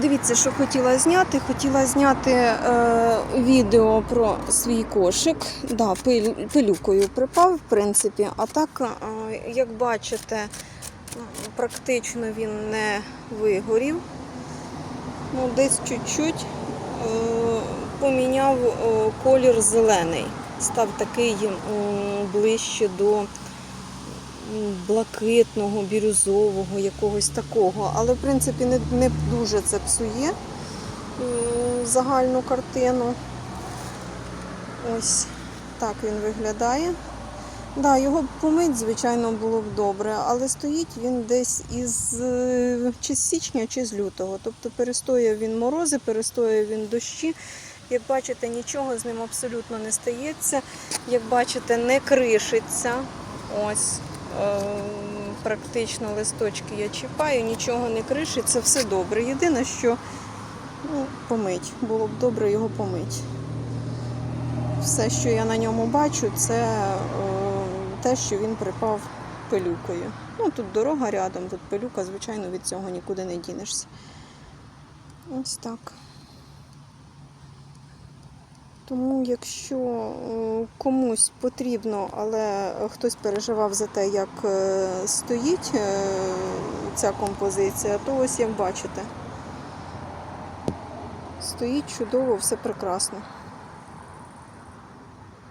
Дивіться, що хотіла зняти. Хотіла зняти е, відео про свій кошик. Да, пиль, пилюкою припав, в принципі. А так, е, як бачите, практично він не вигорів. Ну, десь чуть-чуть е, поміняв е, колір зелений. Став такий м, ближче до блакитного, бірюзового, якогось такого. Але, в принципі, не, не дуже це псує загальну картину. Ось так він виглядає. Да, його помить, звичайно, було б добре, але стоїть він десь із е, чи з січня, чи з лютого. Тобто перестояв він морози, перестояв він дощі. Як бачите, нічого з ним абсолютно не стається. Як бачите, не кришиться. Ось практично листочки я чіпаю, нічого не кришиться, все добре. Єдине, що ну, помить. Було б добре його помить. Все, що я на ньому бачу, це е, те, що він припав пилюкою. Ну, тут дорога рядом, тут пилюка, звичайно, від цього нікуди не дінешся. Ось так. Тому, якщо е, комусь потрібно, але хтось переживав за те, як е, стоїть е, ця композиція, то ось як бачите. Стоїть чудово, все прекрасно.